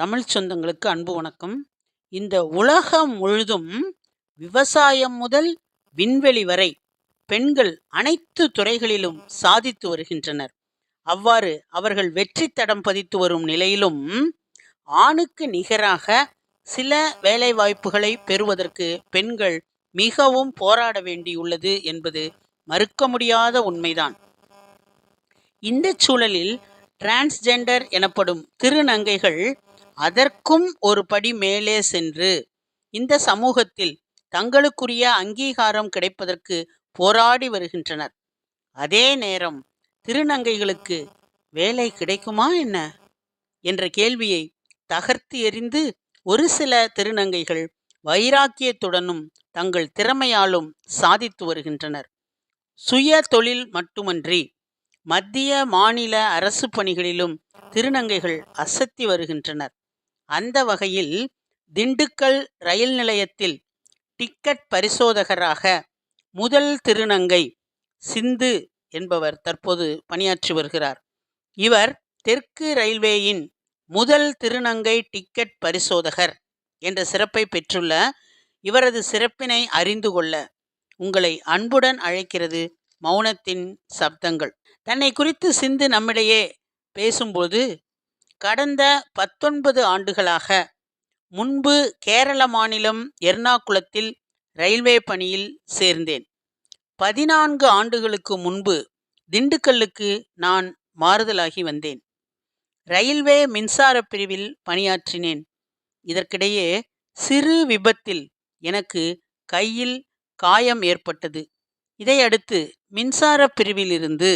தமிழ் சொந்தங்களுக்கு அன்பு வணக்கம். இந்த உலகம் முழுதும் விவசாயம் முதல் விண்வெளி வரை பெண்கள் அனைத்து துறைகளிலும் சாதித்து வருகின்றனர். அவ்வாறு அவர்கள் வெற்றி தடம் பதித்து வரும் நிலையிலும் ஆணுக்கு நிகராக சில வேலைவாய்ப்புகளை பெறுவதற்கு பெண்கள் மிகவும் போராட வேண்டியுள்ளது என்பது மறுக்க முடியாத உண்மைதான். இந்த சூழலில் டிரான்ஸ்ஜெண்டர் எனப்படும் திருநங்கைகள் அதற்கும் ஒரு படி மேலே சென்று இந்த சமூகத்தில் தங்களுக்குரிய அங்கீகாரம் கிடைப்பதற்கு போராடி வருகின்றனர். அதே நேரம் திருநங்கைகளுக்கு வேலை கிடைக்குமா என்ன? என்ற கேள்வியை தகர்த்து எறிந்து ஒரு சில திருநங்கைகள் வைராக்கியத்துடனும் தங்கள் திறமையாலும் சாதித்து வருகின்றனர். சுய தொழில் மட்டுமன்றி மத்திய மாநில அரசு பணிகளிலும் திருநங்கைகள் அசத்தி வருகின்றனர். அந்த வகையில் திண்டுக்கல் ரயில் நிலையத்தில் டிக்கெட் பரிசோதகராக முதல் திருநங்கை சிந்து என்பவர் தற்போது பணியாற்றி வருகிறார். இவர் தெற்கு ரயில்வேயின் முதல் திருநங்கை டிக்கெட் பரிசோதகர் என்ற சிறப்பை பெற்றுள்ள இவரது சிறப்பினை அறிந்து கொள்ள உங்களை அன்புடன் அழைக்கிறது மௌனத்தின் சப்தங்கள். தன்னை குறித்து சிந்து நம்மிடையே பேசும்போது கடந்த பத்தொன்பது ஆண்டுகளாக முன்பு கேரள மாநிலம் எர்ணாகுளத்தில் ரயில்வே பணியில் சேர்ந்தேன். பதினான்கு ஆண்டுகளுக்கு முன்பு திண்டுக்கல்லுக்கு நான் மாறுதலாகி வந்தேன். ரயில்வே மின்சார பிரிவில் பணியாற்றினேன். இதற்கிடையே சிறு விபத்தில் எனக்கு கையில் காயம் ஏற்பட்டது. இதையடுத்து மின்சார பிரிவிலிருந்து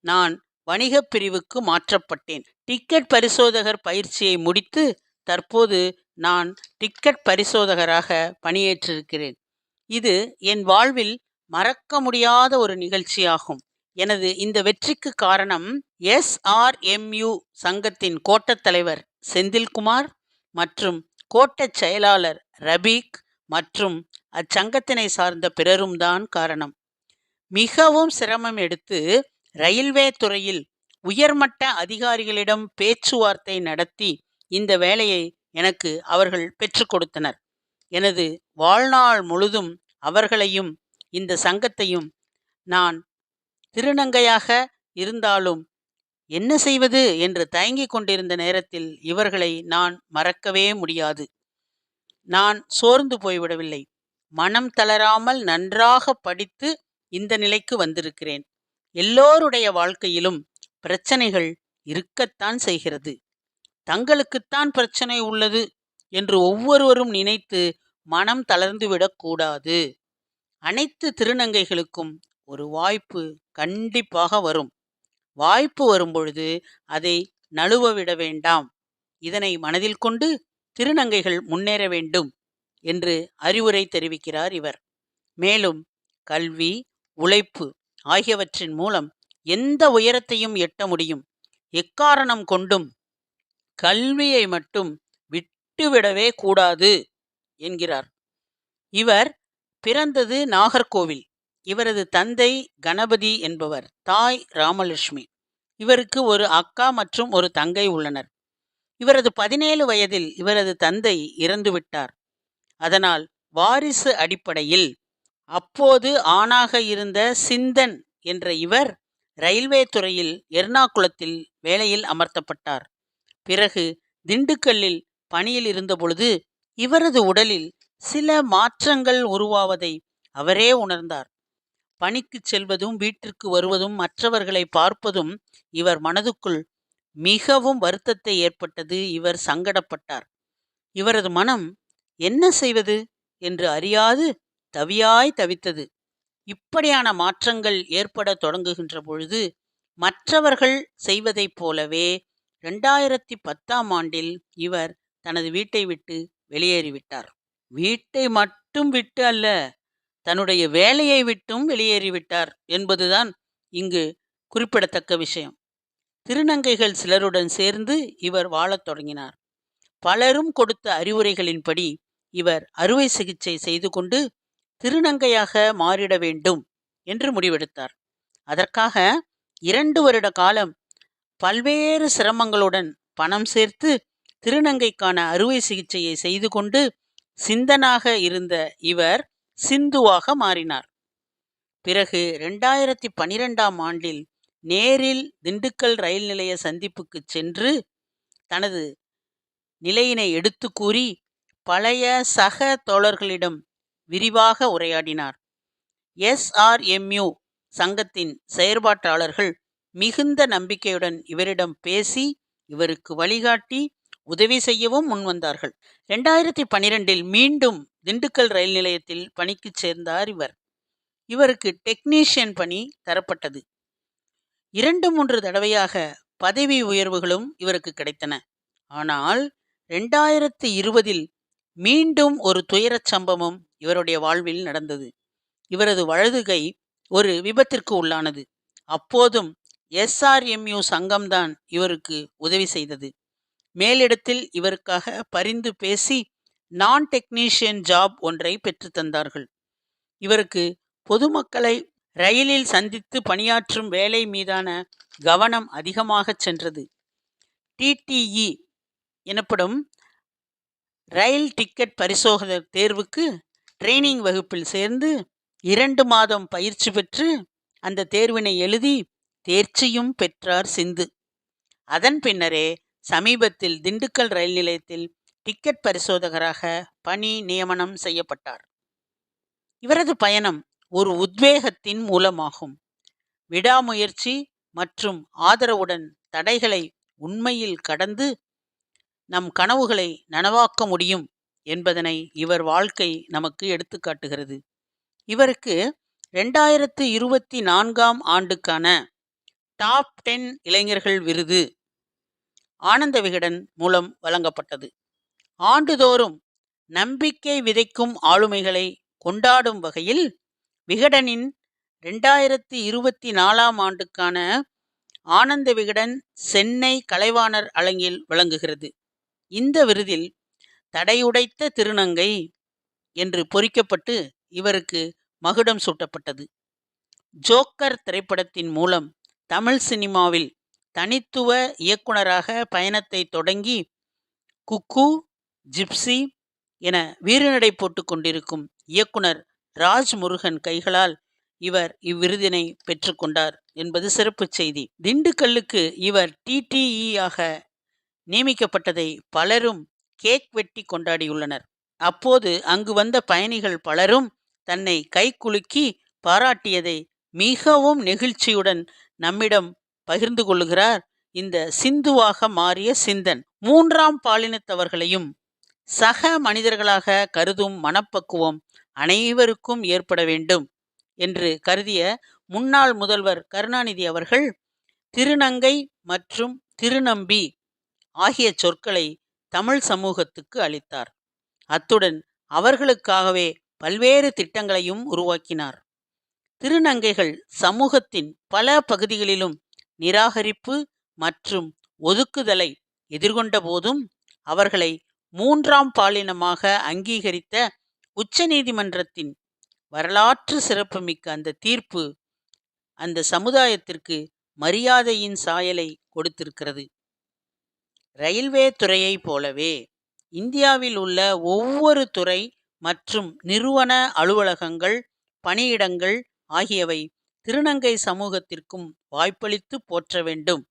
நான் வணிகப் பிரிவுக்கு மாற்றப்பட்டேன். டிக்கெட் பரிசோதகர் பயிற்சியை முடித்து தற்போது நான் டிக்கெட் பரிசோதகராக பணியேற்றிருக்கிறேன். இது என் வாழ்வில் மறக்க முடியாத ஒரு நிகழ்ச்சியாகும். எனது இந்த வெற்றிக்கு காரணம் எஸ்ஆர்எம்யு சங்கத்தின் கோட்டத் தலைவர் செந்தில்குமார் மற்றும் கோட்டச் செயலாளர் ரபீக் மற்றும் அச்சங்கத்தினை சார்ந்த பிறரும் தான் காரணம். மிகவும் சிரமம் எடுத்து ரயில்வே துறையில் உயர்மட்ட அதிகாரிகளிடம் பேச்சுவார்த்தை நடத்தி இந்த வேலையை எனக்கு அவர்கள் பெற்றுக் கொடுத்தனர். எனது வாழ்நாள் முழுதும் அவர்களையும் இந்த சங்கத்தையும் நான் திருநங்கையாக இருந்தாலும் என்ன செய்வது என்று தயங்கிக் கொண்டிருந்த நேரத்தில் இவர்களை நான் மறக்கவே முடியாது. நான் சோர்ந்து போய்விடவில்லை. மனம் தளராமல் நன்றாக படித்து இந்த நிலைக்கு வந்திருக்கிறேன். எல்லோருடைய வாழ்க்கையிலும் பிரச்சனைகள் இருக்கத்தான் செய்கிறது. தங்களுக்குத்தான் பிரச்சனை உள்ளது என்று ஒவ்வொருவரும் நினைத்து மனம் தளர்ந்துவிடக் கூடாது. அனைத்து திருநங்கைகளுக்கும் ஒரு வாய்ப்பு கண்டிப்பாக வரும். வாய்ப்பு வரும்பொழுது அதை நழுவ விட வேண்டாம். இதனை மனதில் கொண்டு திருநங்கைகள் முன்னேற வேண்டும் என்று அறிவுரை தெரிவிக்கிறார் இவர். மேலும் கல்வி உழைப்பு ஆகியவற்றின் மூலம் எந்த உயரத்தையும் எட்ட முடியும். எக்காரணம் கொண்டும் கல்வியை மட்டும் விட்டுவிடவே கூடாது என்கிறார். இவர் பிறந்தது நாகர்கோவில். இவரது தந்தை கணபதி என்பவர் தாய் ராமலட்சுமி. இவருக்கு ஒரு அக்கா மற்றும் ஒரு தங்கை உள்ளனர். இவரது பதினேழு வயதில் இவரது தந்தை இறந்துவிட்டார். அதனால் வாரிசு அடிப்படையில் அப்போது ஆணாக இருந்த சிந்தன் என்ற இவர் ரயில்வே துறையில் எர்ணாகுளத்தில் வேலையில் அமர்த்தப்பட்டார். பிறகு திண்டுக்கல்லில் பணியில் இருந்தபொழுது இவரது உடலில் சில மாற்றங்கள் உருவாவதை அவரே உணர்ந்தார். பணிக்கு செல்வதும் வீட்டிற்கு வருவதும் மற்றவர்களை பார்ப்பதும் இவர் மனதுக்குள் மிகவும் வருத்தத்தை ஏற்பட்டது. இவர் சங்கடப்பட்டார். இவரது மனம் என்ன செய்வது? என்று அறியாது தவியாய் தவித்தது. இப்படியான மாற்றங்கள் ஏற்பட தொடங்குகின்ற பொழுது மற்றவர்கள் செய்வதைப் போலவே ரெண்டாயிரத்தி பத்தாம் ஆண்டில் இவர் தனது வீட்டை விட்டு வெளியேறிவிட்டார். வீட்டை மட்டும் விட்டு அல்ல தன்னுடைய வேலையை விட்டும் வெளியேறிவிட்டார் என்பதுதான் இங்கு குறிப்பிடத்தக்க விஷயம். திருநங்கைகள் சிலருடன் சேர்ந்து இவர் வாழத் தொடங்கினார். பலரும் கொடுத்த அறிவுரைகளின்படி இவர் அறுவை சிகிச்சை செய்து கொண்டு திருநங்கையாக மாறிட வேண்டும் என்று முடிவெடுத்தார். அதற்காக இரண்டு வருட காலம் பல்வேறு சிரமங்களுடன் பணம் சேர்த்து திருநங்கைக்கான அறுவை சிகிச்சையை செய்து கொண்டு சிந்தனாக இருந்த இவர் சிந்துவாக மாறினார். பிறகு ரெண்டாயிரத்தி பனிரெண்டாம் ஆண்டில் நேரில் திண்டுக்கல் ரயில் நிலைய சந்திப்புக்கு சென்று தனது நிலையினை எடுத்து கூறி பழைய சக தோழர்களிடம் விரிவாக உரையாடினார். எஸ்ஆர்எம்யூ சங்கத்தின் செயற்பாட்டாளர்கள் மிகுந்த நம்பிக்கையுடன் இவரிடம் பேசி இவருக்கு வழிகாட்டி உதவி செய்யவும் முன்வந்தார்கள் ரெண்டாயிரத்தி பனிரெண்டில் மீண்டும் திண்டுக்கல் ரயில் நிலையத்தில் பணிக்கு சேர்ந்தார் இவர். இவருக்கு டெக்னீஷியன் பணி தரப்பட்டது. இரண்டு மூன்று தடவையாக பதவி உயர்வுகளும் இவருக்கு கிடைத்தன. ஆனால் ரெண்டாயிரத்தி இருபதில் மீண்டும் ஒரு துயரச் சம்பவம் இவருடைய வாழ்வில் நடந்தது. இவரது வலதுகை ஒரு விபத்திற்கு உள்ளானது. அப்போதும் எஸ்ஆர்எம்யூ சங்கம்தான் இவருக்கு உதவி செய்தது. மேலிடத்தில் இவருக்காக பரிந்து பேசி நான் டெக்னீஷியன் ஜாப் ஒன்றை பெற்று தந்தார்கள். இவருக்கு பொதுமக்களை ரயிலில் சந்தித்து பணியாற்றும் வேலை மீதான கவனம் அதிகமாக சென்றது. டிடிஇ எனப்படும் ரயில் டிக்கெட் பரிசோதகர் தேர்வுக்கு ட்ரைனிங் வகுப்பில் சேர்ந்து இரண்டு மாதம் பயிற்சி பெற்று அந்த தேர்வினை எழுதி தேர்ச்சியும் பெற்றார் சிந்து. அதன் பின்னரே சமீபத்தில் திண்டுக்கல் ரயில் நிலையத்தில் டிக்கெட் பரிசோதகராக பணி நியமனம் செய்யப்பட்டார். இவரது பயணம் ஒரு உத்வேகத்தின் மூலமாகும். விடாமுயற்சி மற்றும் ஆதரவுடன் தடைகளை உண்மையில் கடந்து நம் கனவுகளை நனவாக்க முடியும் என்பதனை இவர் வாழ்க்கை நமக்கு எடுத்துக்காட்டுகிறது இவருக்கு ரெண்டாயிரத்து இருபத்தி நான்காம் ஆண்டுக்கான டாப் டென் இளைஞர்கள் விருது ஆனந்த விகடன் மூலம் வழங்கப்பட்டது. ஆண்டுதோறும் நம்பிக்கை விதைக்கும் ஆளுமைகளை கொண்டாடும் வகையில் விகடனின் ரெண்டாயிரத்தி இருபத்தி நாலாம் ஆண்டுக்கான ஆனந்த விகடன் சென்னை கலைவாணர் அலங்கில் வழங்குகிறது இந்த விருதில் தடையுடைத்த திருநங்கை என்று பொறிக்கப்பட்டு இவருக்கு மகுடம் சூட்டப்பட்டது. ஜோக்கர் திரைப்படத்தின் மூலம் தமிழ் சினிமாவில் தனித்துவ இயக்குனராக பயணத்தை தொடங்கி குக்கு ஜிப்சி என வீறுநடை போட்டு கொண்டிருக்கும் இயக்குனர் ராஜ் முருகன் கைகளால் இவர் இவ்விருதினை பெற்றுக்கொண்டார் என்பது சிறப்பு செய்தி. திண்டுக்கல்லுக்கு இவர் டிடிஇ ஆக நியமிக்கப்பட்டதை பலரும் கேக் வெட்டி கொண்டாடியுள்ளனர். அப்போது அங்கு வந்த பயணிகள் பலரும் தன்னை கைக்குலுக்கி பாராட்டியதை மிகவும் நெகிழ்ச்சியுடன் நம்மிடம் பகிர்ந்து கொள்ளுகிறார். இந்த சிந்துவாக மாறிய சிந்தன். மூன்றாம் பாலினத்தவர்களையும் சக மனிதர்களாக கருதும் மனப்பக்குவம் அனைவருக்கும் ஏற்பட வேண்டும் என்று கருதிய முன்னாள் முதல்வர் கருணாநிதி அவர்கள் திருநங்கை மற்றும் திருநம்பி ஆகிய சொற்களை தமிழ் சமூகத்துக்கு அளித்தார். அத்துடன் அவர்களுக்காகவே பல்வேறு திட்டங்களையும் உருவாக்கினார். திருநங்கைகள் சமூகத்தின் பல பகுதிகளிலும் நிராகரிப்பு மற்றும் ஒதுக்குதலை எதிர்கொண்ட போதும் அவர்களை மூன்றாம் பாலினமாக அங்கீகரித்த உச்சநீதிமன்றத்தின் வரலாற்று சிறப்புமிக்க அந்த தீர்ப்பு அந்த சமுதாயத்திற்கு மரியாதையின் சாயலை கொடுத்திருக்கிறது. ரயில்வே துறையைப் போலவே இந்தியாவில் உள்ள ஒவ்வொரு துறை மற்றும் நிறுவன அலுவலகங்கள் பணியிடங்கள் ஆகியவை திருநங்கை சமூகத்திற்கும் வாய்ப்பளித்து போற்ற வேண்டும்.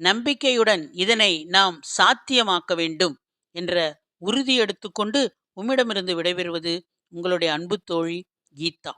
நம்பிக்கையுடன் இதனை நாம் சாத்தியமாக்க வேண்டும் என்ற உறுதி எடுத்துக்கொண்டு உம்மிடமிருந்து விடைபெறுவது உங்களுடைய அன்பு தோழி கீதா.